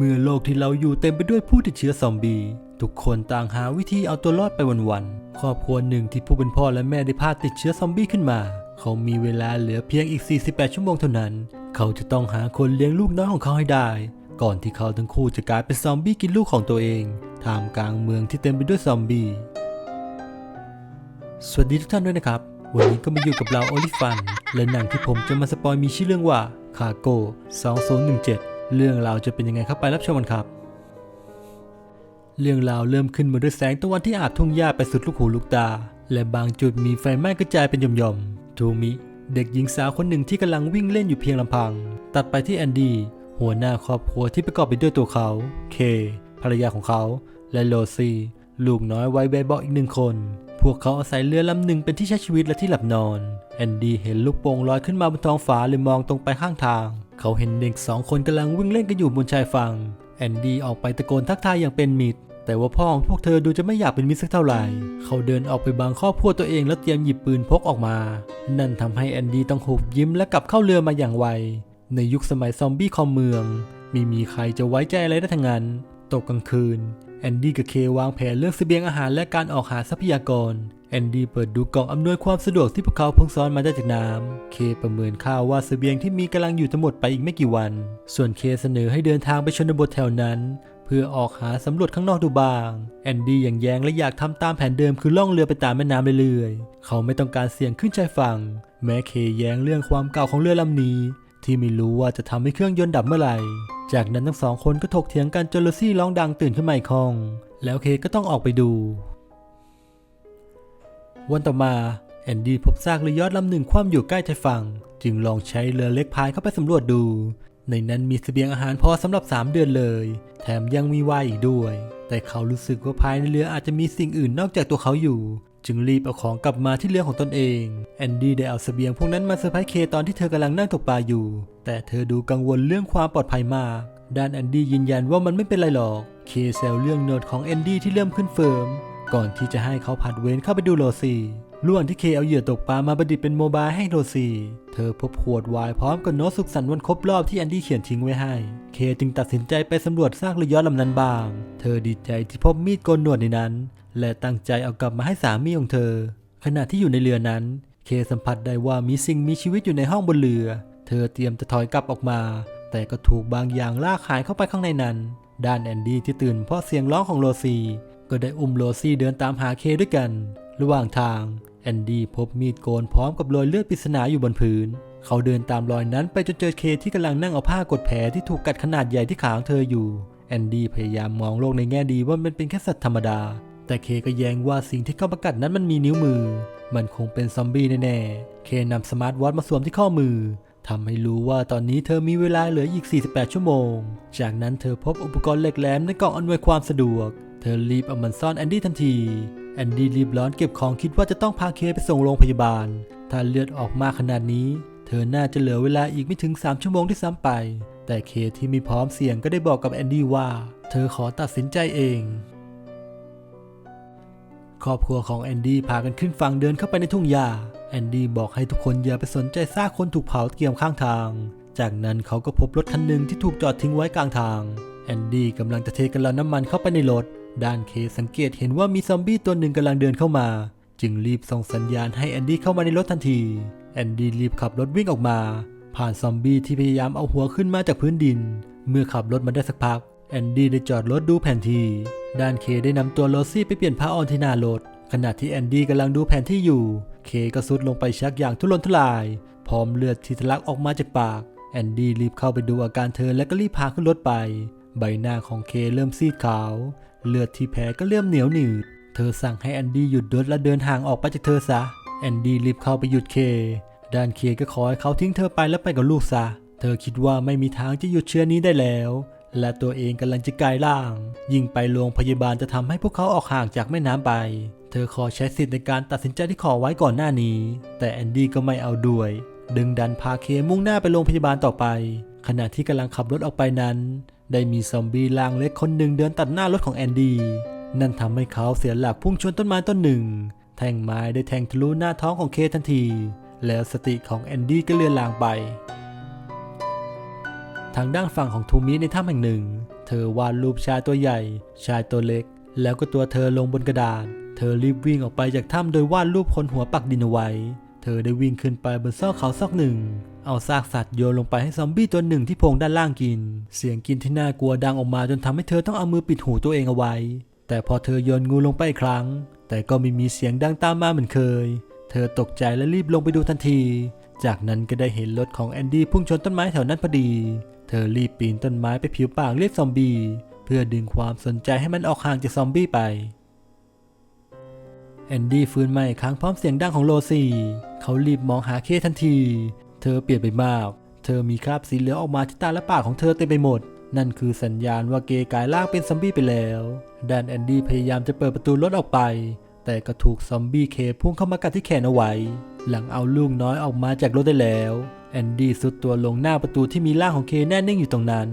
เมื่อโลกที่เราอยู่เต็มไปด้วยผู้ติดเชื้อซอมบี้ทุกคนต่างหาวิธีเอาตัวรอดไปวันๆครอบครัวหนึ่งที่ผู้เป็นพ่อและแม่ได้พาติดเชื้อซอมบี้ขึ้นมา เขามีเวลาเหลือเพียงอีก 48 ชั่วโมงเท่านั้น เขาจะต้องหาคนเลี้ยงลูกน้อยของเขาให้ได้ ก่อนที่เขาทั้งคู่จะกลายเป็นซอมบี้กินลูกของตัวเองท่ามกลางเมืองที่เต็มไปด้วยซอมบี้สวัสดีทุกท่านด้วยนะครับ วันนี้ก็มาอยู่กับเราโอลิฟันและหนังที่ผมจะมาสปอยมีชื่อเรื่องว่าคาโก2017 เรื่องราวจะเป็นยังไงครับไปรับชมกันครับ เรื่องราวเริ่มขึ้นมาด้วยแสงตะวันที่อาบทุ่งหญ้าไปสุดลูกหูลูกตา และบางจุดมีไฟไหม้กระจายเป็นหย่อมๆทูมิเด็กหญิงสาวคนหนึ่งที่กำลังวิ่งเล่นอยู่เพียงลำพัง ตัดไปที่แอนดี้หัวหน้าครอบครัวที่ประกอบไปด้วยตัวเขา เค ภรรยาของเขา และโลซี่ลูกน้อยไวัยแบบเบาะอีกหนึ่งคน พวกเขาอาศัยเรือลำหนึ่งเป็นที่ใช้ชีวิตและที่หลับนอน แอนดี้เห็นลูกโป่งลอยขึ้นมาบนท้องฟ้าเลยมองตรงไปข้างทาง เขาเห็นเด็กสองคนกำลังวิ่งเล่นกันอยู่บนชายฝั่งแอนดี้ออกไปตะโกนทักทายอย่างเป็นมิตร แต่ว่าพ่อของพวกเธอดูจะไม่อยากเป็นมิตรสักเท่าไหร่ เขาเดินออกไปบังครอบครัวตัวเองแล้วเตรียมหยิบปืนพกออกมา นั่นทำให้แอนดี้ต้องหุบยิ้มและกลับเข้าเรือมาอย่างไว ในยุคสมัยซอมบี้คอมเมืองไม่มีใครจะไว้ใจอะไรได้ทั้งนั้น ตกกลางคืน แอนดี้กับเควางแผนเรื่องเสบียงอาหารและการออกหาทรัพยากร แอนดี้เปิดดูกล่องอำนวยความสะดวกที่พวกเขาเพิ่งซ้อนมาได้จากน้ำ เคประเมินค่าว่าเสบียงที่มีกำลังอยู่จะหมดไปอีกไม่กี่วัน ส่วนเคเสนอให้เดินทางไปชนบทแถวนั้น เพื่อออกหาสำรวจข้างนอกดูบ้าง แอนดี้อย่างแย้งและอยากทำตามแผนเดิมคือล่องเรือไปตามแม่น้ำเรื่อยๆ เขาไม่ต้องการเสี่ยงขึ้นชายฝั่ง แม้เคแย้งเรื่องความเก่าของเรือลำนี้ ที่ไม่รู้ว่าจะทำให้เครื่องยนต์ดับเมื่อไหร่ จากนั้นทั้งสองคนก็ถกเถียงกันจนลูซี่ร้องดังตื่นขึ้นมาอีกคอง แล้วเคก็ต้องออกไปดู วันต่อมาแอนดี้พบซากเรือยอดลำหนึ่งคว่ำอยู่ใกล้ชายฝั่ง จึงลองใช้เรือเล็กพายเข้าไปสำรวจดู ในนั้นมีเสบียงอาหารพอสำหรับ 3 เดือนเลย แถมยังมีวน์อีกด้วย แต่เขารู้สึกว่าภายในเรืออาจจะมีสิ่งอื่นนอกจากตัวเขาอยู่ จึงรีบเอาของกลับมาที่เรือของตนเองแอนดี้ได้เอาเสบียงพวกนั้นมาเซอร์ไพรส์เคตอนที่เธอกำลังนั่งตกปลาอยู่ แต่เธอดูกังวลเรื่องความปลอดภัยมากด้านแอนดี้ยืนยันว่ามันไม่เป็นไรหรอก เคแซวเรื่องโน้ตของแอนดี้ที่เริ่มขึ้นเฟิร์ม ก่อนที่จะให้เขาผัดเวนเข้าไปดูโรซีล่วงที่เคเอาเหยื่อตกปลามาประดิษฐ์เป็นโมบายให้โรซี เธอพบขวดไวน์พร้อมกับโน้ตสุขสันต์วันครบรอบที่แอนดี้เขียนทิ้งไว้ให้ เคจึงตัดสินใจไปสำรวจซากเรือยอชต์ลำนั้นบาง เธอดีใจที่พบมีดโกนหนวดในนั้น และตั้งใจเอากลับมาให้สามีของเธอ ขณะที่อยู่ในเรือนั้น เคสัมผัสได้ว่ามีสิ่งมีชีวิตอยู่ในห้องบนเรือ เธอเตรียมจะถอยกลับออกมา แต่ก็ถูกบางอย่างลากหายเข้าไปข้างในนั้น ด้านแอนดี้ที่ตื่นเพราะเสียงร้องของโรซี ก็ได้อุ้มโรซี่เดินตามหาเคด้วยกัน ระหว่างทางแอนดี้พบมีดโกนพร้อมกับรอยเลือดปริศนาอยู่บนพื้น เขาเดินตามรอยนั้นไปจนเจอเคที่กำลังนั่งเอาผ้ากดแผลที่ถูกกัดขนาดใหญ่ที่ขาของเธออยู่แอนดี้พยายามมองโลกในแง่ดีว่ามันเป็นแค่สัตว์ธรรมดา แต่เคก็แย้งว่าสิ่งที่เข้ามากัดนั้นมันมีนิ้วมือ มันคงเป็นซอมบี้แน่ๆ เคนำสมาร์ทวอทมาสวมที่ข้อมือทำให้รู้ว่าตอนนี้เธอมีเวลาเหลืออีก 48 ชั่วโมง จากนั้นเธอพบอุปกรณ์เหล็กแหลมในกล่องอำนวยความสะดวก เธอรีบเอามันซ่อนแอนดี้ทันทีแอนดี้รีบร้อนเก็บของคิดว่าจะต้องพาเคไปส่งโรงพยาบาล ถ้าเลือดออกมากขนาดนี้ เธอน่าจะเหลือเวลาอีกไม่ถึง 3 ชั่วโมงที่ซ้ำไป แต่เคที่ม่พร้อมเสียงก็ได้บอกกับแอนดี้ว่า เธอขอตัดสินใจเอง ครอบครัวของแอนดี้พากันขึ้นฝั่งเดินเข้าไปในทุ่งหญ้า แอนดี้บอกให้ทุกคนอย่าไปสนใจซากคนถูกเผาเกรียมข้างทาง จากนั้นเขาก็พบรถคันหนึ่งที่ถูกจอดทิ้งไว้กลางทาง แอนดี้กำลังจะเทกันลอนน้ำมันเข้าไปในรถ ด้านเคสังเกตเห็นว่ามีซอมบี้ตัวหนึ่งกำลังเดินเข้ามา จึงรีบส่งสัญญาณให้แอนดี้เข้ามาในรถทันทีแอนดี้รีบขับรถวิ่งออกมา ผ่านซอมบี้ที่พยายามเอาหัวขึ้นมาจากพื้นดิน เมื่อขับรถมาได้สักพักแอนดี้ได้จอดรถดูแผนที่ ด้านเคได้นำตัวโรซี่ไปเปลี่ยนผ้าออนที่หน้ารถ ขณะที่แอนดี้กำลังดูแผนที่อยู่ เคก็ซุดลงไปชักอย่างทุรนทุราย พร้อมเลือดที่ทะลักออกมาจากปาก แอนดี้รีบเข้าไปดูอาการเธอและก็รีบพาขึ้นรถไป ใบหน้าของเคเริ่มซีดขาว เลือดที่แผลก็เริ่มเหนียวหนืด เธอสั่งให้แอนดี้หยุดรถและเดินห่างออกไปจากเธอซะ แอนดี้รีบเข้าไปหยุดเค ด้านเคก็ขอให้เขาทิ้งเธอไปแล้วไปกับลูกซะ เธอคิดว่าไม่มีทางจะหยุดเชื้อนี้ได้แล้ว และตัวเองกำลังจะกลายร่าง ยิ่งไปโรงพยาบาลจะทำให้พวกเขาออกห่างจากแม่น้ำไป เธอขอใช้สิทธิ์ในการตัดสินใจที่ขอไว้ก่อนหน้านี้ แต่แอนดี้ก็ไม่เอาด้วย ดึงดันพาเคมุ่งหน้าไปโรงพยาบาลต่อไป ขณะที่กำลังขับรถออกไปนั้น ได้มีซอมบี้ร่างเล็กคนหนึ่งเดินตัดหน้ารถของแอนดี้นั่นทำให้เขาเสียหลักพุ่งชนต้นไม้ต้นหนึ่ง แท่งไม้ได้แทงทะลุหน้าท้องของเคทันที แล้วสติของแอนดี้ก็เลือนลางไป ทางด้านฝั่งของทูมิในถ้ำแห่งหนึ่ง เธอวาดรูปชายตัวใหญ่ ชายตัวเล็ก แล้วก็ตัวเธอลงบนกระดาษ เธอรีบวิ่งออกไปจากถ้ำโดยวาดรูปคนหัวปักดินเอาไว้ เธอได้วิ่งขึ้นไปบนซอกเขาซอกหนึ่ง เอาซากสัตว์โยนลงไปให้ซอมบี้ตัวหนึ่งที่โพงด้านล่างกิน เสียงกินที่น่ากลัวดังออกมาจนทำให้เธอต้องเอามือปิดหูตัวเองเอาไว้ แต่พอเธอโยนงูลงไปอีกครั้ง แต่ก็ไม่มีเสียงดังตามมาเหมือนเคย เธอตกใจและรีบลงไปดูทันที จากนั้นก็ได้เห็นรถของแอนดี้พุ่งชนต้นไม้แถวนั้นพอดี เธอรีบปีนต้นไม้ไปผิวปากเรียกซอมบี้เพื่อดึงความสนใจให้มันออกห่างจากซอมบี้ไปแอนดี้ฟื้นมาอีกครั้งพร้อมเสียงดังของโลซี่เขารีบมองหาเคทันที เธอเปลี่ยนไปมาก เธอมีคราบสีเหลืองออกมาที่ตาและปากของเธอเต็มไปหมด นั่นคือสัญญาณว่าเกย์กลายร่างเป็นซอมบี้ไปแล้วแดนแอนดี้พยายามจะเปิดประตูรถออกไป แต่ก็ถูกซอมบี้เคพุ่งเข้ามากัดที่แขนเอาไว้ หลังเอาลูกน้อยออกมาจากรถได้แล้วแอนดี้สุดตัวลงหน้าประตูที่มีร่างของเคแน่นิ่งอยู่ตรงนั้น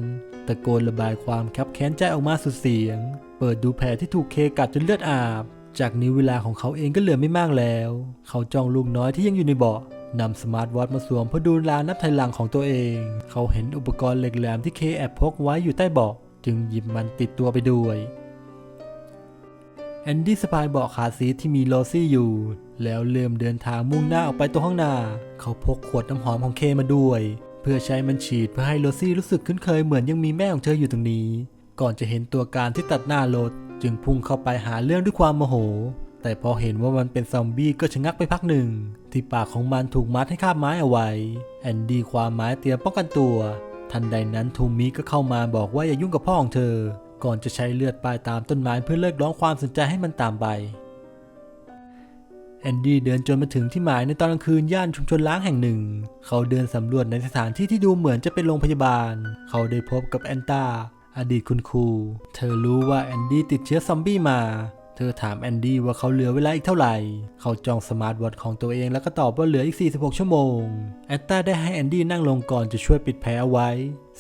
ตะโกนระบายความคับแค้นใจออกมาสุดเสียง เปิดดูแผลที่ถูกเคกัดจนเลือดอาบ จากนี้เวลาของเขาเองก็เหลือไม่มากแล้ว เขาจ้องลูกน้อยที่ยังอยู่ในเบาะ นำสมาร์ทวอทมาสวมเพื่อดูเวลานับถอยหลังของตัวเอง เขาเห็นอุปกรณ์เหล็กแหลมที่เคแอบพกไว้อยู่ใต้เบาะจึงหยิบมันติดตัวไปด้วยแอนดี้สปายเบาะขาซีที่มีโรซี่อยู่ แล้วเริ่มเดินทางมุ่งหน้าออกไปตัวข้างหน้า เขาพกขวดน้ำหอมของเคมาด้วย เพื่อใช้มันฉีดเพื่อให้โรซี่รู้สึกคุ้นเคยเหมือนยังมีแม่ของเธออยู่ตรงนี้ ก่อนจะเห็นตัวการที่ตัดหน้ารถ จึงพุ่งเข้าไปหาเรื่องด้วยความโมโห แต่พอเห็นว่ามันเป็นซอมบี้ก็ชะงักไปพักหนึ่ง ที่ปากของมันถูกมัดให้คาบไม้เอาไว้ แอนดี้ความไม้เตรียมป้องกันตัว ทันใดนั้นทูมิก็เข้ามาบอกว่าอย่ายุ่งกับพ่อของเธอ ก่อนจะใช้เลือดปลายตามต้นไม้เพื่อเลิกร้องความสนใจให้มันตามไปแอนดี้เดินจนมาถึงที่หมายในตอนกลางคืนย่านชุมชนล้างแห่งหนึ่ง เขาเดินสำรวจในสถานที่ที่ดูเหมือนจะเป็นโรงพยาบาล เขาได้พบกับแอนตาอดีตคุณครู เธอรู้ว่าแอนดี้ติดเชื้อซอมบี้มา เธอถามแอนดี้ว่าเขาเหลือเวลาอีกเท่าไหร่ เขาจองสมาร์ทวอทของตัวเองแล้วก็ตอบว่าเหลืออีก 46 ชั่วโมง แอนตาได้ให้แอนดี้นั่งลงก่อนจะช่วยปิดแผลเอาไว้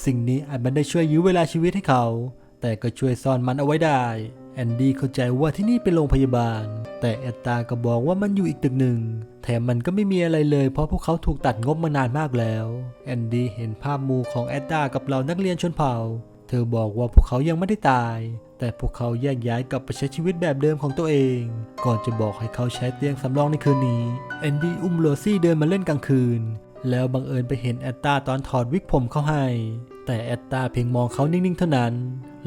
สิ่งนี้อาจมันได้ช่วยยื้อเวลาชีวิตให้เขา แต่ก็ช่วยซ่อนมันเอาไว้ได้ แอนดี้เข้าใจว่าที่นี่เป็นโรงพยาบาล แต่แอตตาก็บอกว่ามันอยู่อีกตึกหนึ่ง แถมมันก็ไม่มีอะไรเลย เพราะพวกเขาถูกตัดงบมานานมากแล้ว แอนดี้เห็นภาพมูของแอตตากับเหล่านักเรียนชนเผ่า เธอบอกว่าพวกเขายังไม่ได้ตาย แต่พวกเขาแยกย้ายกลับไปใช้ชีวิตแบบเดิมของตัวเอง ก่อนจะบอกให้เขาใช้เตียงสำรองในคืนนี้แอนดี้อุ้มโรซี่เดินมาเล่นกลางคืน แล้วบังเอิญไปเห็นแอตตาตอนถอดวิกผมเขาให้ แต่แอตตาเพียงมองเขานิ่งๆเท่านั้น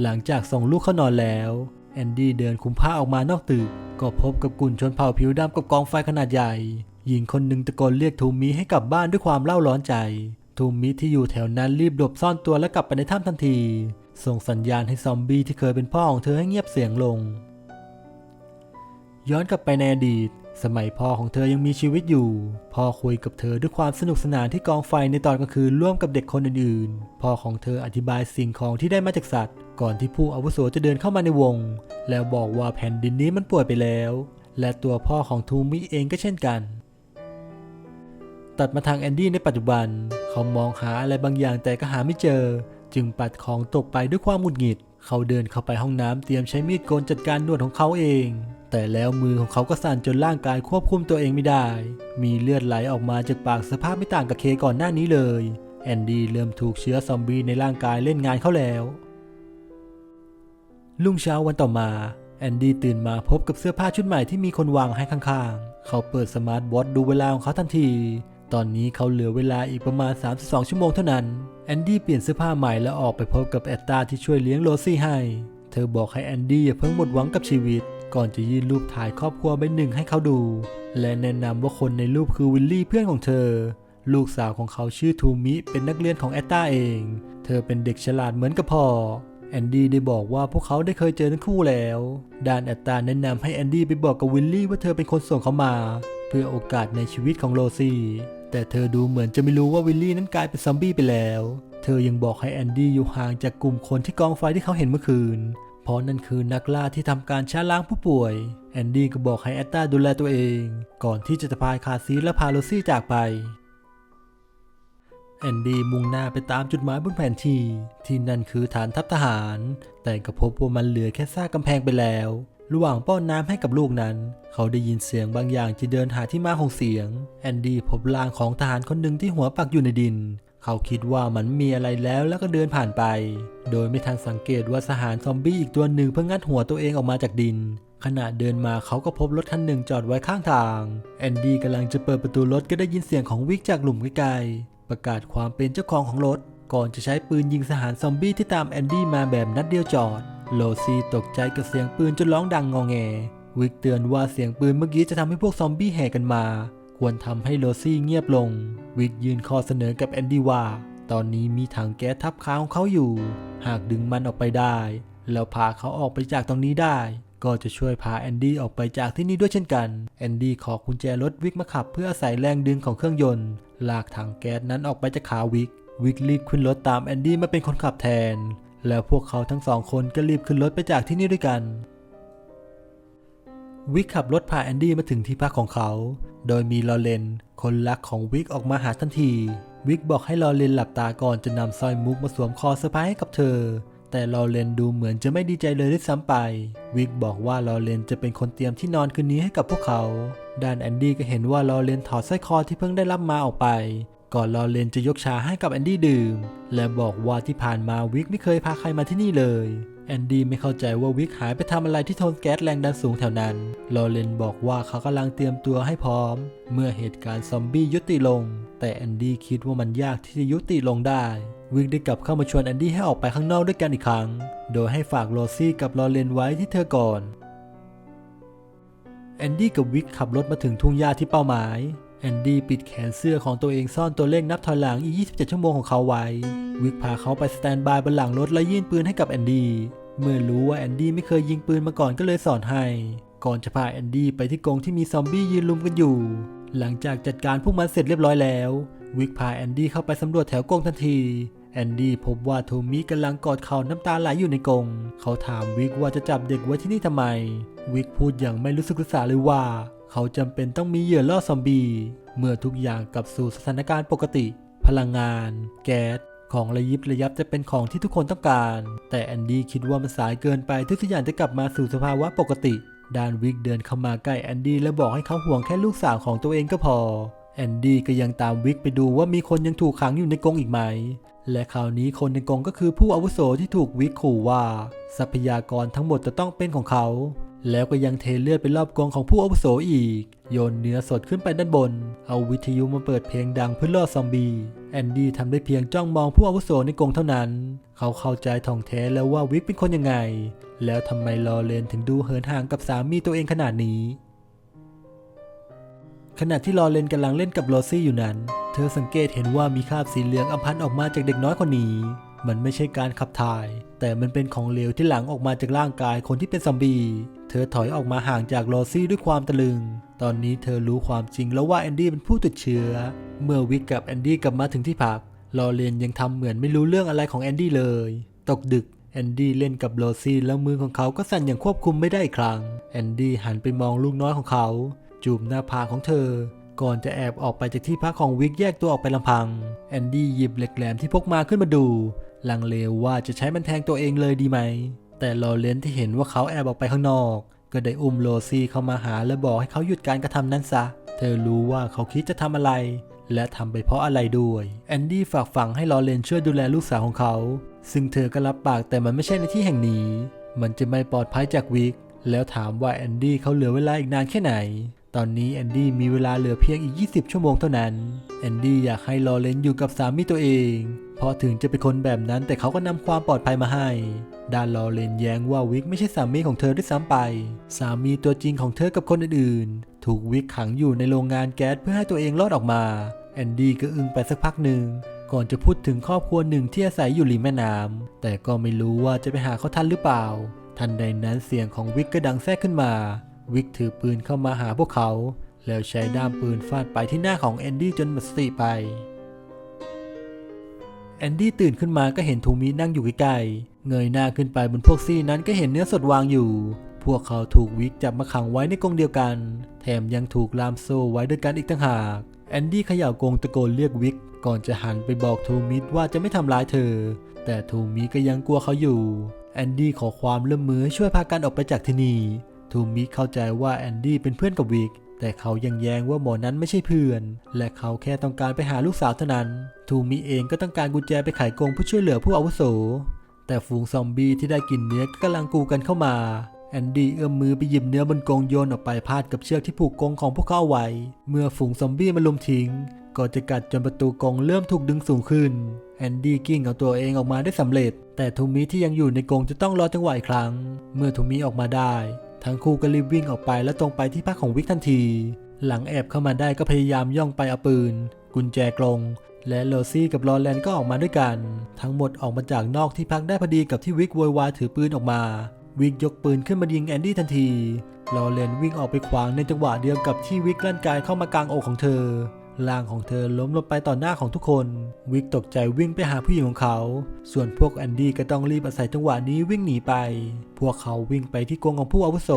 หลังจากส่งลูกเขานอนแล้วแอนดี้เดินคุมผ้าออกมานอกตึก ก็พบกับกลุ่นชนเผ่าผิวดำกับกองไฟขนาดใหญ่ หญิงคนหนึ่งตะโกนเรียกทูมิให้กลับบ้านด้วยความเล่าร้อนใจ ทูมิที่อยู่แถวนั้นรีบหลบซ่อนตัวและกลับไปในถ้ำทันที ส่งสัญญาณให้ซอมบี้ที่เคยเป็นพ่อของเธอให้เงียบเสียงลง ย้อนกลับไปในอดีต สมัยพ่อของเธอยังมีชีวิตอยู่ พ่อคุยกับเธอด้วยความสนุกสนานที่กองไฟในตอนกลางคืนร่วมกับเด็กคนอื่นๆ พ่อของเธออธิบายสิ่งของที่ได้มาจากสัตว์ ก่อนที่ผู้อาวุโสจะเดินเข้ามาในวง แล้วบอกว่าแผ่นดินนี้มันป่วยไปแล้ว และตัวพ่อของทูมิเองก็เช่นกันตัดมาทางแอนดี้ในปัจจุบัน เขามองหาอะไรบางอย่างแต่ก็หาไม่เจอ จึงปัดของตกไปด้วยความหงุดหงิด เขาเดินเข้าไปห้องน้ำเตรียมใช้มีดโกนจัดการนวดของเขาเอง แต่แล้วมือของเขาก็สั่นจนร่างกายควบคุมตัวเองไม่ได้ มีเลือดไหลออกมาจากปากสภาพไม่ต่างกับเคก่อนหน้านี้เลย แอนดี้เริ่มถูกเชื้อซอมบี้ในร่างกายเล่นงานเขาแล้วรุ่งเช้าวันต่อมาแอนดี้ตื่นมาพบกับเสื้อผ้าชุดใหม่ที่มีคนวางให้ข้างๆ เขาเปิดสมาร์ทวอทดูเวลาของเขาทันที ตอนนี้เขาเหลือเวลาอีกประมาณ 32 ชั่วโมงเท่านั้น แอนดี้เปลี่ยนเสื้อผ้าใหม่แล้วออกไปพบกับแอตตาที่ช่วยเลี้ยงโรซี่ให้ เธอบอกให้แอนดี้อย่าเพิ่งหมดหวังกับชีวิต ก่อนจะยื่นรูปถ่ายครอบครัวใบหนึ่งให้เขาดู และแนะนำว่าคนในรูปคือวิลลี่เพื่อนของเธอ ลูกสาวของเขาชื่อทูมิเป็นนักเรียนของแอตตาเอง เธอเป็นเด็กฉลาดเหมือนกับพ่อแอนดี้ได้บอกว่าพวกเขาได้เคยเจอทั้งคู่แล้ว ดานแอตตาแนะนำให้แอนดี้ไปบอกกับวิลลี่ว่าเธอเป็นคนส่งเขามา เพื่อโอกาสในชีวิตของโรซี่ แต่เธอดูเหมือนจะไม่รู้ว่าวิลลี่นั้นกลายเป็นซอมบี้ไปแล้ว เธอยังบอกให้แอนดี้อยู่ห่างจากกลุ่มคนที่กองไฟที่เขาเห็นเมื่อคืน เพราะนั่นคือนักล่าที่ทำการช้าล้างผู้ป่วย แอนดี้ก็บอกให้แอตตาดูแลตัวเอง ก่อนที่จะพายคาซีและพาโรซี่จากไปแอนดี้มุ่งหน้าไปตามจุดหมายบนแผนที่ ที่นั่นคือฐานทัพทหาร แต่ก็พบว่ามันเหลือแค่ซากกำแพงไปแล้ว ระหว่างป้อนน้ำให้กับลูกนั้น เขาได้ยินเสียงบางอย่างที่เดินหาที่มาของเสียง แอนดี้พบร่างของทหารคนหนึ่งที่หัวปักอยู่ในดิน เขาคิดว่ามันมีอะไรแล้วแล้วก็เดินผ่านไป โดยไม่ทันสังเกตว่าสหารซอมบี้อีกตัวหนึ่งเพิ่งงัดหัวตัวเองออกมาจากดิน ขณะเดินมาเขาก็พบรถคันหนึ่งจอดไว้ข้างทาง แอนดี้กำลังจะเปิดประตูรถก็ได้ยินเสียงของวิกจากหลุมใกลๆประกาศความเป็นเจ้าของของรถ ก่อนจะใช้ปืนยิงสหารซอมบี้ที่ตามแอนดี้มาแบบนัดเดียวจอด โลซี่ตกใจกับเสียงปืนจนร้องดังงอแง วิกเตือนว่าเสียงปืนเมื่อกี้จะทำให้พวกซอมบี้แห่กันมา ควรทำให้โลซี่เงียบลง วิกยืนข้อเสนอกับแอนดี้ว่า ตอนนี้มีถังแก๊สทับค้าของเขาอยู่ หากดึงมันออกไปได้ แล้วพาเขาออกไปจากตรงนี้ได้ ก็จะช่วยพาแอนดี้ออกไปจากที่นี่ด้วยเช่นกัน แอนดี้ขอกุญแจรถวิกมาขับเพื่ออาศัยแรงดึงของเครื่องยนต์ ลากถังแก๊สนั้นออกไปจากขาวิก วิกรีบขึ้นรถตามแอนดี้มาเป็นคนขับแทน แล้วพวกเขาทั้งสองคนก็รีบขึ้นรถไปจากที่นี่ด้วยกัน วิกขับรถพาแอนดี้มาถึงที่พักของเขา โดยมีลอเรนคนรักของวิกออกมาหาทันที วิกบอกให้ลอเรนหลับตาก่อนจะนำสร้อยมุกมาสวมคอเซอร์ไพรส์ให้กับเธอ แต่ลอเรนดูเหมือนจะไม่ดีใจเลยด้วยซ้ำไป วิกบอกว่าลอเรนจะเป็นคนเตรียมที่นอนคืนนี้ให้กับพวกเขาด้านแอนดี้ก็เห็นว่าลอเรนถอดสร้อยคอที่เพิ่งได้รับมาออกไป ก่อนลอเรนจะยกชาให้กับแอนดี้ดื่ม และบอกว่าที่ผ่านมาวิกไม่เคยพาใครมาที่นี่เลยแอนดี้ไม่เข้าใจว่าวิกหายไปทำอะไรที่โทนแก๊สแรงดันสูงแถวนั้น ลอเรนบอกว่าเขากำลังเตรียมตัวให้พร้อม เมื่อเหตุการณ์ซอมบี้ยุติลง แต่แอนดี้คิดว่ามันยากที่จะยุติลงได้ วิกได้กลับเข้ามาชวนแอนดี้ให้ออกไปข้างนอกด้วยกันอีกครั้ง โดยให้ฝากโรซี่กับลอเรนไว้ที่เธอก่อน แอนดี้กับวิกขับรถมาถึงทุ่งหญ้าที่เป้าหมาย แอนดี้ปิดแขนเสื้อของตัวเองซ่อนตัวเลขนับถอยหลังอีก 27 ชั่วโมงของเขาไว้ วิกพาเขาไปสแตนบายบนหลังรถและยื่นปืนให้กับแอนดี้ เมื่อรู้ว่าแอนดี้ไม่เคยยิงปืนมาก่อนก็เลยสอนให้ ก่อนจะพาแอนดี้ไปที่กรงที่มีซอมบี้ยืนลุมกันอยู่ หลังจากจัดการพวกมันเสร็จเรียบร้อยแล้ว วิกพาแอนดี้เข้าไปสำรวจแถวกรงทันที แอนดี้พบว่าโทมิกำลังกอดเข่าน้ำตาไหลอยู่ในกรง เขาถามวิกว่าจะจับเด็กไว้ที่นี่ทำไม วิกพูดอย่างไม่รู้สึกรู้สาเลยว่า เขาจำเป็นต้องมีเหยื่อล่อซอมบี้ เมื่อทุกอย่างกลับสู่สถานการณ์ปกติ พลังงาน แก๊สของระยิบระยับจะเป็นของที่ทุกคนต้องการ แต่แอนดี้คิดว่ามันสายเกินไปทุกอย่างจะกลับมาสู่สภาวะปกติดานวิกเดินเข้ามาใกล้แอนดี้และบอกให้เขาห่วงแค่ลูกสาวของตัวเองก็พอ แอนดี้ก็ยังตามวิกไปดูว่ามีคนยังถูกขังอยู่ในกรงอีกไหม และคราวนี้คนในกรงก็คือผู้อาวุโสที่ถูกวิกขู่ว่า ทรัพยากรทั้งหมดจะต้องเป็นของเขา แล้วก็ยังเทเลือดไปรอบกรงของผู้อาวุโสอีก โยนเนื้อสดขึ้นไปด้านบน เอาวิทยุมาเปิดเพลงดังเพื่อล่อซอมบี้แอนดี้ทำได้เพียงจ้องมองผู้อาวุโสในกรงเท่านั้น เขาเข้าใจท่องแท้แล้วว่าวิกเป็นคนยังไง แล้วทำไมลอเรนถึงดูเหินห่างกับสามีตัวเองขนาดนี้ ขณะที่ลอเรนกำลังเล่นกับโรซี่อยู่นั้น เธอสังเกตเห็นว่ามีคราบสีเหลืองอำพันออกมาจากเด็กน้อยคนนี้ มันไม่ใช่การขับถ่าย แต่มันเป็นของเหลวที่หลั่งออกมาจากร่างกายคนที่เป็นซอมบี้เธอถอยออกมาห่างจากโรซี่ด้วยความตะลึง ตอนนี้เธอรู้ความจริงแล้วว่าแอนดี้เป็นผู้ติดเชื้อ เมื่อวิกกับแอนดี้กลับมาถึงที่พักลอเรนยังทำเหมือนไม่รู้เรื่องอะไรของแอนดี้เลย ตกดึกแอนดี้เล่นกับโรซี่แล้วมือของเขาก็สั่นอย่างควบคุมไม่ได้อีกครั้ง แอนดี้หันไปมองลูกน้อยของเขา จูบหน้าผากของเธอ ก่อนจะแอบออกไปจากที่พักของวิกแยกตัวออกไปลำพัง แอนดี้หยิบเหล็กแหลมที่พกมาขึ้นมาดู ลังเลว่าจะใช้มันแทงตัวเองเลยดีไหม แต่ลอเรนที่เห็นว่าเขาแอบออกไปข้างนอก ก็ได้อุ้มโรซี่เข้ามาหาและบอกให้เขาหยุดการกระทำนั้นซะ เธอรู้ว่าเขาคิดจะทำอะไร และทำไปเพราะอะไรด้วยแอนดี้ฝากฝังให้ลอเรนช่วยดูแลลูกสาวของเขา ซึ่งเธอก็รับปากแต่มันไม่ใช่ในที่แห่งนี้ มันจะไม่ปลอดภัยจากวิกแล้วถามว่าแอนดี้เขาเหลือเวลาอีกนานแค่ไหน ตอนนี้แอนดี้มีเวลาเหลือเพียงอีก 20 ชั่วโมงเท่านั้น แอนดี้อยากให้ลอเรนอยู่กับสามีตัวเอง เพราะถึงจะเป็นคนแบบนั้นแต่เขาก็นำความปลอดภัยมาให้ ด้านลอเรนแย้งว่าวิกไม่ใช่สามีของเธอด้วยซ้ำไป สามีตัวจริงของเธอกับคนอื่นๆ ถูกวิกขังอยู่ในโรงงานแก๊สเพื่อให้ตัวเองรอดออกมา แอนดี้ก็อึ้งไปสักพักหนึ่งก่อนจะพูดถึงครอบครัวหนึ่งที่อาศัยอยู่ริมแม่น้ำแต่ก็ไม่รู้ว่าจะไปหาเขาทันหรือเปล่า ทันใดนั้นเสียงของวิกก็ดังแทรกขึ้นมา วิกถือปืนเข้ามาหาพวกเขา แล้วใช้ด้ามปืนฟาดไปที่หน้าของแอนดี้จนหมดสติไป แอนดี้ตื่นขึ้นมาก็เห็นทูมินั่งอยู่ใกล้ๆ เงยหน้าขึ้นไปบนพวกซี่นั้นก็เห็นเนื้อสดวางอยู่ พวกเขาถูกวิกจับมาขังไว้ในกรงเดียวกัน แถมยังถูกลามโซ่ไว้ด้วยกันอีกต่างหาก แอนดี้เขย่ากรงตะโกนเรียกวิกก่อนจะหันไปบอกทูมิว่าจะไม่ทำร้ายเธอ แต่ทูมิก็ยังกลัวเขาอยู่แอนดี้ขอความร่วมมือช่วยพากันออกไปจากที่นี่ ทูมิเข้าใจว่าแอนดี้เป็นเพื่อนกับวิกแต่เขายังแย้งว่าหมอนั้นไม่ใช่เพื่อน และเขาแค่ต้องการไปหาลูกสาวเท่านั้น ทูมิเองก็ต้องการกุญแจไปไขกงเพื่อช่วยเหลือผู้อาวุโส แต่ฝูงซอมบี้ที่ได้กินเนื้อก็กำลังกูกันเข้ามา แอนดี้เอื้อมมือไปหยิบเนื้อบนกรงโยนออกไปพาดกับเชือกที่ผูกกรงของพวกเขาเอาไว้ เมื่อฝูงซอมบี้มาลุมทิ้ง ก็จะกัดจนประตูกรงเริ่มถูกดึงสูงขึ้น แอนดี้กิ้งเอาตัวเองออกมาได้สำเร็จ แต่ทูมิที่ยังอยู่ในกรงจะต้องรอจังหวะอีกครั้ง เมื่อทูมิออกมาได้ ทั้งคู่ก็รีบวิ่งออกไปและตรงไปที่พักของวิกทันที หลังแอบเข้ามาได้ก็พยายามย่องไปเอาปืน กุญแจกรงและโรซี่กับลอแลนก็ออกมาด้วยกัน ทั้งหมดออกมาจากนอกที่พักได้พอดีกับที่วิกโวยวายถือปืนออกมา วิกยกปืนขึ้นมายิงแอนดี้ทันทีลอเรนวิ่งออกไปขวางในจังหวะเดียวกับที่วิกลั่นกายเข้ามากลางอกของเธอ ร่างของเธอล้มลงไปต่อหน้าของทุกคน วิกตกใจวิ่งไปหาผู้หญิงของเขา ส่วนพวกแอนดี้ก็ต้องรีบอาศัยจังหวะนี้วิ่งหนีไป พวกเขาวิ่งไปที่กรงของผู้อาวุโส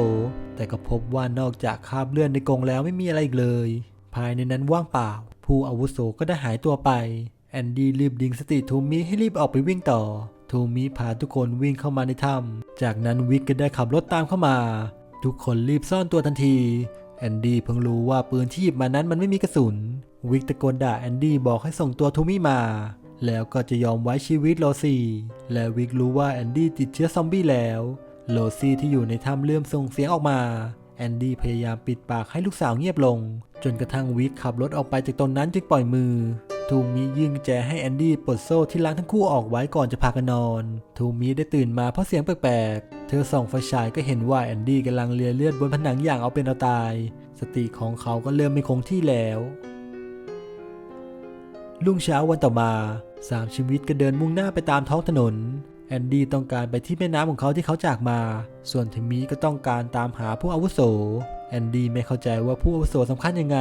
แต่ก็พบว่านอกจากคราบเลือดในกรงแล้วไม่มีอะไรอีกเลย ภายในนั้นว่างเปล่า ผู้อาวุโสก็ได้หายตัวไป แอนดี้รีบดึงสติทูมิให้รีบออกไปวิ่งต่อ ทูมิพาทุกคนวิ่งเข้ามาในถ้ำจากนั้นวิกก็ได้ขับรถตามเข้ามา ทุกคนรีบซ่อนตัวทันทีแอนดี้เพิ่งรู้ว่าปืนที่หยิบมานั้นมันไม่มีกระสุน วิกตะโกนด่าแอนดี้บอกให้ส่งตัวทูมิมา แล้วก็จะยอมไว้ชีวิตโรซี่และวิกรู้ว่าแอนดี้ติดเชื้อซอมบี้แล้วโรซี่ที่อยู่ในถ้ำเริ่อมส่งเสียงออกมา แอนดี้พยายามปิดปากให้ลูกสาวเงียบลง จนกระทั่งวิกขับรถออกไปจากตรงนั้นจึงปล่อยมือทูมิยื่นกุญแจให้แอนดี้ปลดโซ่ที่ล้างทั้งคู่ออกไว้ก่อนจะพากันนอน ทูมิได้ตื่นมาเพราะเสียงแปลกๆ เธอส่องไฟฉายก็เห็นว่าแอนดี้กำลังเลียเลือดบนผนังอย่างเอาเป็นเอาตาย สติของเขาก็เริ่มไม่คงที่แล้ว รุ่งเช้าวันต่อมาสามชีวิตก็เดินมุ่งหน้าไปตามท้องถนน แอนดี้ต้องการไปที่แม่น้ำของเขาที่เขาจากมา ส่วนทิมมี่ก็ต้องการตามหาผู้อาวุโส แอนดี้ไม่เข้าใจว่าผู้อาวุโสสำคัญยังไง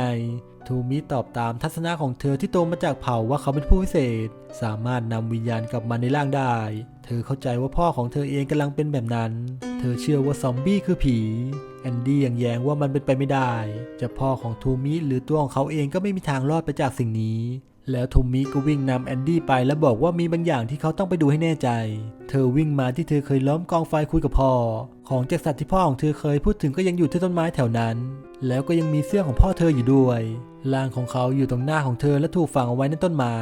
ทูมิตอบตามทัศนะของเธอที่โตมาจากเผ่าว่าเขาเป็นผู้พิเศษ สามารถนำวิญญาณกลับมาในร่างได้ เธอเข้าใจว่าพ่อของเธอเองกำลังเป็นแบบนั้น เธอเชื่อว่าซอมบี้คือผีแอนดี้ยังแย้งว่ามันเป็นไปไม่ได้ จะพ่อของทูมิหรือตัวของเขาเองก็ไม่มีทางรอดไปจากสิ่งนี้ แล้วทูมิก็วิ่งนำแอนดี้ไปและบอกว่ามีบางอย่างที่เขาต้องไปดูให้แน่ใจ เธอวิ่งมาที่เธอเคยล้อมกองไฟคุยกับพ่อ ของจากสัตว์ที่พ่อของเธอเคยพูดถึงก็ยังอยู่ที่ต้นไม้แถวนั้น แล้วก็ยังมีเสื้อของพ่อเธออยู่ด้วยร่างของเขาอยู่ตรงหน้าของเธอและถูกฝังเอาไว้ในต้นไม้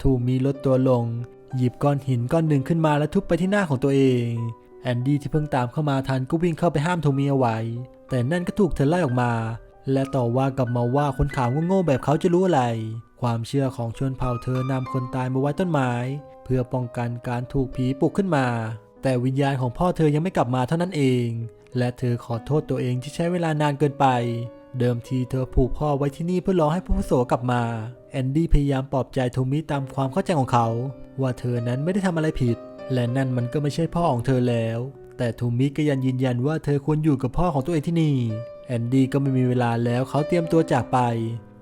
ทูมีลดตัวลง หยิบก้อนหินก้อนหนึ่งขึ้นมาและทุบไปที่หน้าของตัวเองแอนดี้ที่เพิ่งตามเข้ามาทันก็วิ่งเข้าไปห้ามทูมีเอาไว้ แต่นั่นก็ถูกเธอไล่ออกมา และต่อว่ากลับมาว่าคนขาวโง่ๆแบบเขาจะรู้อะไร ความเชื่อของชนเผ่าเธอนำคนตายมาไว้ต้นไม้ เพื่อป้องกันการถูกผีปลุกขึ้นมา แต่วิญญาณของพ่อเธอยังไม่กลับมาเท่านั้นเอง และเธอขอโทษตัวเองที่ใช้เวลานานเกินไป เดิมทีเธอผูกพ่อไว้ที่นี่เพื่อรอให้ผู้อาวุโสกลับมา แอนดี้พยายามปลอบใจโทมิตามความเข้าใจของเขา ว่าเธอนั้นไม่ได้ทำอะไรผิด และนั่นมันก็ไม่ใช่พ่อของเธอแล้ว แต่โทมิก็ยังยืนยันว่าเธอควรอยู่กับพ่อของตัวเองที่นี่ แอนดี้ก็ไม่มีเวลาแล้วเขาเตรียมตัวจากไป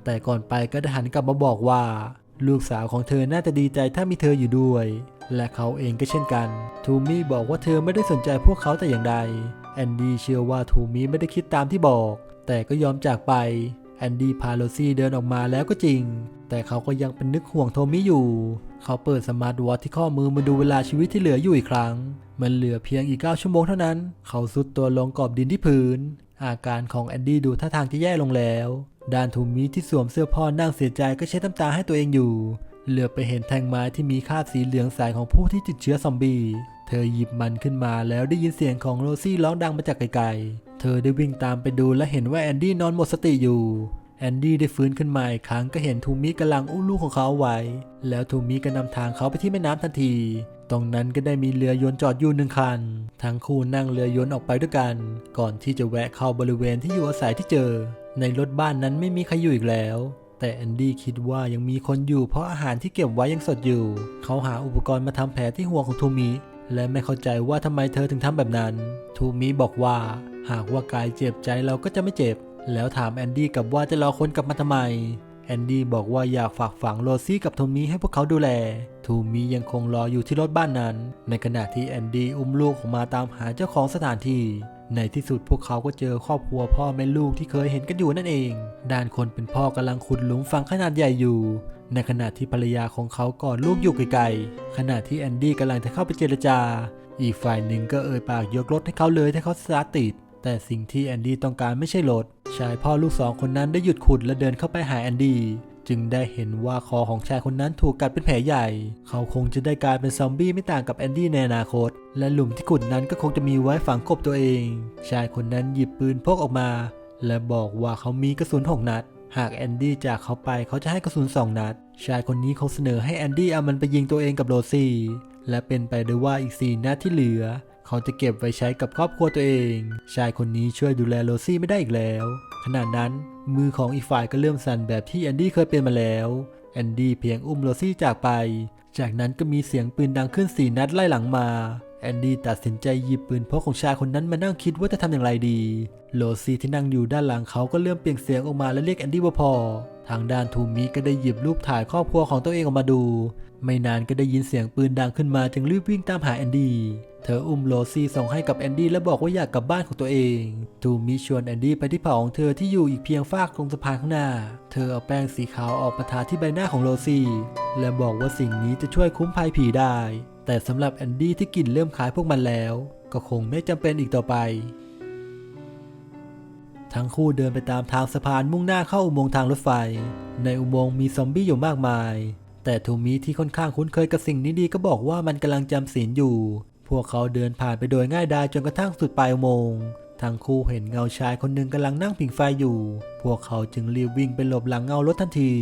แต่ก่อนไปก็ได้หันกลับมาบอกว่า ลูกสาวของเธอน่าจะดีใจถ้ามีเธออยู่ด้วย และเขาเองก็เช่นกัน ทูมี่บอกว่าเธอไม่ได้สนใจพวกเขาแต่อย่างใด แอนดี้เชื่อว่าทูมี่ไม่ได้คิดตามที่บอก แต่ก็ยอมจากไป แอนดี้พาโรซี่เดินออกมาแล้วก็จริง แต่เขาก็ยังเป็นนึกห่วงโทมี่อยู่ เขาเปิดสมาร์ทวอทที่ข้อมือมาดูเวลาชีวิตที่เหลืออยู่อีกครั้ง มันเหลือเพียงอีก 9 ชั่วโมงเท่านั้น เขาสุดตัวลงกอบดินที่พื้น อาการของแอนดี้ดูท่าทางจะแย่ลงแล้วด้านทูมิที่สวมเสื้อพ่อนั่งเสียใจก็เช็ดน้ำตาให้ตัวเองอยู่ เหลือไปเห็นแท่งไม้ที่มีคราบสีเหลืองสายของผู้ที่ติดเชื้อซอมบี้เธอหยิบมันขึ้นมาแล้วได้ยินเสียงของโรซี่ร้องดังมาจากไกลๆ เธอได้วิ่งตามไปดูและเห็นว่าแอนดี้นอนหมดสติอยู่ แอนดี้ได้ฟื้นขึ้นมาอีกครั้งก็เห็นทูมิกำลังอุ้มลูกของเขาไว้ แล้วทูมิก็นำทางเขาไปที่แม่น้ำทันที ตรงนั้นก็ได้มีเรือยนต์จอดอยู่หนึ่งคัน ทั้งคู่นั่งเรือยนต์ออกไปด้วยกัน ก่อนที่จะแวะเข้าบริเวณที่อยู่อาศัยที่เจอ ในรถบ้านนั้นไม่มีใครอยู่อีกแล้วแต่แอนดี้คิดว่ายังมีคนอยู่เพราะอาหารที่เก็บไว้ยังสดอยู่ เขาหาอุปกรณ์มาทำแผลที่หัวของทูมิ และไม่เข้าใจว่าทำไมเธอถึงทำแบบนั้น ทูมิบอกว่า หากว่ากายเจ็บใจเราก็จะไม่เจ็บ แล้วถามแอนดี้กลับว่าจะรอคนกลับมาทำไม แอนดี้บอกว่าอยากฝากฝังโรซี่กับโทมี่ให้พวกเขาดูแลทูมี่ยังคงรออยู่ที่รถบ้านนั้น ในขณะที่แอนดี้อุ้มลูกออกมาตามหาเจ้าของสถานที่ในที่สุดพวกเขาก็เจอครอบครัวพ่อแม่ลูกที่เคยเห็นกันอยู่นั่นเอง ด้านคนเป็นพ่อกำลังขุดหลุมฝังขนาดใหญ่อยู่ ในขณะที่ภรรยาของเขากอดลูกอยู่ไกลๆ ขณะที่แอนดี้กำลังจะเข้าไปเจรจา อีกฝ่ายหนึ่งก็เอ่ยปากยกรถให้เขาเลยถ้าเขาสตาร์ติด แต่สิ่งที่แอนดี้ต้องการไม่ใช่รถชายพ่อลูกสองคนนั้นได้หยุดขุดและเดินเข้าไปหาแอนดี้จึงได้เห็นว่าคอของชายคนนั้นถูกกัดเป็นแผลใหญ่ เขาคงจะได้กลายเป็นซอมบี้ไม่ต่างกับแอนดี้ในอนาคต และหลุมที่ขุดนั้นก็คงจะมีไว้ฝังกบตัวเอง ชายคนนั้นหยิบปืนพกออกมา และบอกว่าเขามีกระสุนหกนัด หากแอนดี้จากเขาไปเขาจะให้กระสุนสองนัด ชายคนนี้เขาเสนอให้แอนดี้เอามันไปยิงตัวเองกับโรซี่ และเป็นไปได้ว่าอีกสี่นัดที่เหลือ เขาจะเก็บไว้ใช้กับครอบครัวตัวเอง ชายคนนี้ช่วยดูแลโรซี่ไม่ได้อีกแล้ว ขณะนั้นมือของอีกฝ่ายก็เริ่มสั่นแบบที่แอนดี้เคยเป็นมาแล้ว แอนดี้เพียงอุ้มโรซี่จากไป จากนั้นก็มีเสียงปืนดังขึ้นสี่นัดไล่หลังมา แอนดี้ตัดสินใจหยิบปืนพกของชายคนนั้นมานั่งคิดว่าจะทำอย่างไรดี โรซี่ที่นั่งอยู่ด้านหลังเขาก็เริ่มเปล่งเสียงออกมาและเรียกแอนดี้ว่าพ่อทางด้านทูมิก็ได้หยิบรูปถ่ายครอบครัวของตัวเองออกมาดู ไม่นานก็ได้ยินเสียงปืนดังขึ้นมาจึงรีบวิ่งตามหาแอนดี้ เธออุ้มโรซี่ส่งให้กับแอนดี้และบอกว่าอยากกลับบ้านของตัวเอง ทูมิชวนแอนดี้ไปที่เผาของเธอที่อยู่อีกเพียงฟากตรงสะพานข้างหน้า เธอเอาแป้งสีขาวออกมาทาที่ใบหน้าของโรซี่ และบอกว่าสิ่งนี้จะช่วยคุ้มภัยผีได้ แต่สำหรับแอนดี้ที่กลิ่นเริ่มคล้ายพวกมันแล้ว ก็คงไม่จำเป็นอีกต่อไป ทั้งคู่เดินไปตามทางสะพานมุ่งหน้าเข้าอุโมงค์ทางรถไฟ ในอุโมงค์มีซอมบี้อยู่มากมายแต่ทูมิที่ค่อนข้างคุ้นเคยกับสิ่งนี้ดีก็บอกว่ามันกำลังจำศีลอยู่ วกเขาเดินผ่านไปโดยง่ายดายจนกระทั่งสุดปลายอุโมงค์ทั้งคู่เห็นเงาชายคนหนึ่งกำลังนั่งผิงไฟอยู่ พวกเขาจึงรีบวิ่งไปหลบหลังเงารถทันที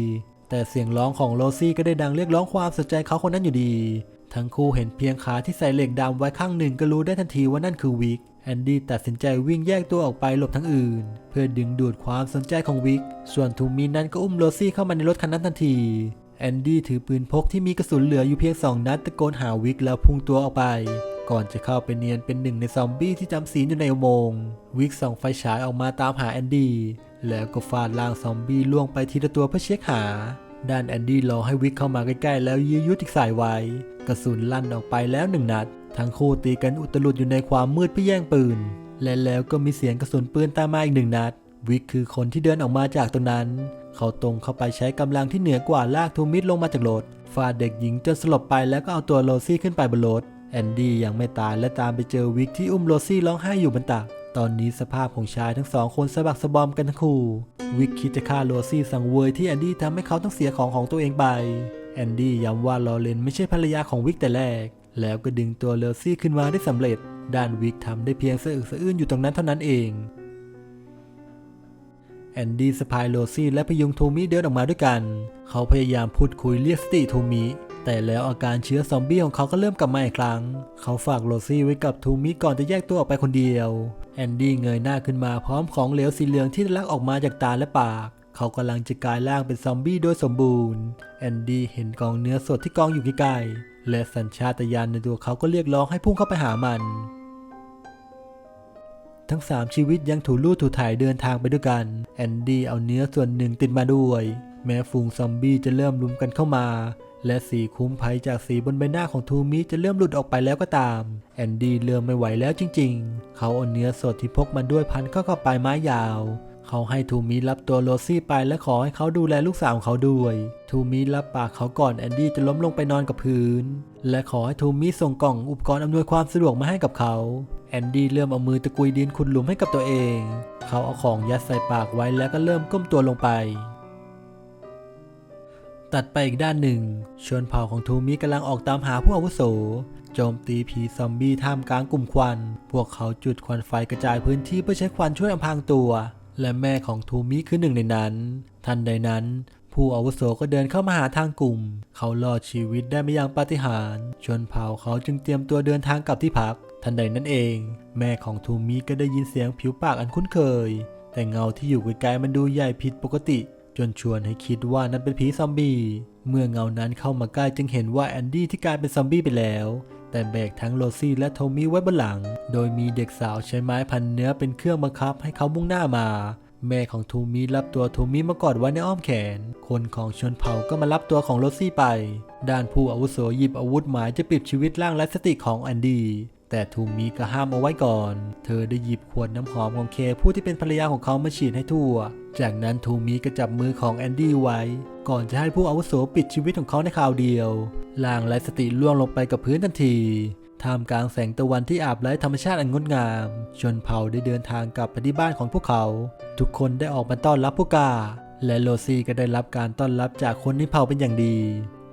แต่เสียงร้องของโรซี่ก็ได้ดังเรียกร้องความสนใจเขาคนนั้นอยู่ดี ทั้งคู่เห็นเพียงขาที่ใส่เหล็กดำไว้ข้างหนึ่งก็รู้ได้ทันทีว่านั่นคือวิกแอนดี้ตัดสินใจวิ่งแยกตัวออกไปหลบทั้งอื่น เพื่อดึงดูดความสนใจของวิก ส่วนทูมีนั้นก็อุ้มโรซี่เข้ามาในรถคันนั้นทันที แอนดี้ถือปืนพกที่มีกระสุนเหลืออยู่เพียงสองนัดตะโกนหาวิกแล้วพุ่งตัวออกไป ก่อนจะเข้าไปเนียนเป็นหนึ่งในซอมบี้ที่จำศีลอยู่ในอุโมงค์วิกส่องไฟฉายออกมาตามหาแอนดี้แล้วก็ฟาดล่างซอมบี้ล่วงไปทีละตัวเพื่อเช็คหาด้านแอนดี้รอให้วิกเข้ามาใกล้ๆแล้วยื้อยุดอีกสายไว้ กระสุนลั่นออกไปแล้วหนึ่งนัด ทั้งคู่ตีกันอุตลุดอยู่ในความมืดเพื่อแย่งปืน และแล้วก็มีเสียงกระสุนปืนตามมาอีกหนึ่งนัด วิกคือคนที่เดินออกมาจากตรงนั้น เขาตรงเข้าไปใช้กำลังที่เหนือกว่าลากทูมิดลงมาจากรถฟาดเด็กหญิงจนสลบไปแล้วก็เอาตัวโรซี่ขึ้นไปบนรถแอนดี้ยังไม่ตายและตามไปเจอวิกที่อุ้มโรซี่ร้องไห้อยู่บนตักตอนนี้สภาพของชายทั้งสองคนสะบักสะบอมกันทั้งคู่วิกคิดจะฆ่าโรซี่สังเวยที่แอนดี้ทำให้เขาต้องเสียของของตัวเองไปแอนดี้ย้ำว่าลอเรนไม่ใช่ภรรยาของวิกแต่แรก แล้วก็ดึงตัวโรซี่ขึ้นมาได้สำเร็จด้านวิกทำได้เพียงสะอึกสะอื้นอยู่ตรงนั้นเท่านั้นเอง อนดี้สะพายโรซี่และพยุงโทมิเดินออกมาด้วยกัน เขาพยายามพูดคุยเรียกสติโทมิแต่แล้วอาการเชื้อซอมบี้ของเขาก็เริ่มกลับมาอีกครั้ง เขาฝากโรซี่ไว้กับทูมิก่อนจะแยกตัวออกไปคนเดียว แอนดี้เงยหน้าขึ้นมาพร้อมของเหลวสีเหลืองที่ทะลักออกมาจากตาและปาก เขากำลังจะกลายร่างเป็นซอมบี้โดยสมบูรณ์ แอนดี้เห็นกองเนื้อสดที่กองอยู่ใกล้ๆและสัญชาตญาณในตัวเขาก็เรียกร้องให้พุ่งเข้าไปหามัน ทั้ง 3 ชีวิตยังถูลู่ถูถ่ายเดินทางไปด้วยกัน แอนดี้เอาเนื้อส่วนหนึ่งติดมาด้วย แม้ฝูงซอมบี้จะเริ่มลุมกันเข้ามา และสีคุ้มภัยจากสีบนใบหน้าของทูมิจะเริ่มหลุดออกไปแล้วก็ตาม แอนดี้เริ่มไม่ไหวแล้วจริง ๆ เขาเอาเนื้อสดที่พกมาด้วยพันเข้ากับปลายไม้ยาวเขาให้ทูมิรับตัวโรซี่ไปและขอให้เขาดูแลลูกสาวของเขาด้วย ทูมิรับปากเขาก่อนแอนดี้จะล้มลงไปนอนกับพื้น และขอให้ทูมิส่งกล่องอุปกรณ์อำนวยความสะดวกมาให้กับเขา แอนดี้เริ่มเอามือตะกุยดินขุดหลุมให้กับตัวเอง เขาเอาของยัดใส่ปากไว้แล้วก็เริ่มก้มตัวลงไป ตัดไปอีกด้านหนึ่ง ชนเผ่าของทูมิกำลังออกตามหาผู้อาวุโส โจมตีผีซอมบี้ท่ามกลางกลุ่มควัน พวกเขาจุดควันไฟกระจายพื้นที่เพื่อใช้ควันช่วยอำพรางตัว และแม่ของทูมิคือหนึ่งในนั้น ทันใดนั้นผู้อาวุโสก็เดินเข้ามาหาทางกลุ่ม เขารอดชีวิตได้ไม่อย่างปาฏิหาริย์ ชนเผ่าเขาจึงเตรียมตัวเดินทางกลับที่พัก ทันใดนั้นเอง แม่ของทูมิก็ได้ยินเสียงผิวปากอันคุ้นเคย แต่เงาที่อยู่ไกลๆมันดูใหญ่ผิดปกติ จนชวนให้คิดว่านั่นเป็นผีซอมบี้ เมื่อเงานั้นเข้ามาใกล้จึงเห็นว่าแอนดี้ที่กลายเป็นซอมบี้ไปแล้ว แต่แบกทั้งโรซี่และโทมี่ไว้บนหลัง โดยมีเด็กสาวใช้ไม้พันเนื้อเป็นเครื่องบังคับให้เขามุ่งหน้ามาแม่ของทูมิรับตัวทูมิมากอดไว้ในอ้อมแขน คนของชนเผ่าก็มารับตัวของโรซี่ไป ด้านผู้อาวุโสหยิบอาวุธหมายจะปิดชีวิตร่างไร้สติของแอนดี้ แต่ทูมิก็ห้ามเอาไว้ก่อน เธอได้หยิบขวดน้ำหอมของเคผู้ที่เป็นภรรยาของเขามาฉีดให้ทั่ว จากนั้นทูมิก็จับมือของแอนดี้ไว้ ก่อนจะให้ผู้อาวุโสปิดชีวิตของเขาในคราวเดียวล่างไร้สติล่วงลงไปกับพื้นทันทีท่ามกลางแสงตะวันที่อาบไร้ธรรมชาติอันงดงาม ชนเผ่าได้เดินทางกลับไปที่บ้านของพวกเขา ทุกคนได้ออกมาต้อนรับพวกกา และโรซี่ก็ได้รับการต้อนรับจากคนในเผ่าเป็นอย่างดี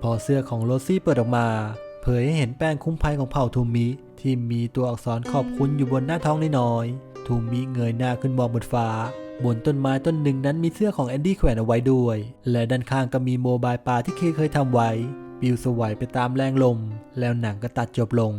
พอเสื้อของโรซี่เปิดออกมา เผยให้เห็นแป้งคุ้มภัยของเผ่าทูมิ ที่มีตัวอักษรขอบคุณอยู่บนหน้าท้องน้อยๆทูมิเงยหน้าขึ้นมองบนฟ้า บนต้นไม้ต้นหนึ่งนั้นมีเสื้อของแอนดี้แขวนเอาไว้ด้วย และด้านข้างก็มีโมบายปลาที่เคเคยทำไว้ ปิวสวัยไปตามแรงลม แล้วหนังก็ตัดจบลง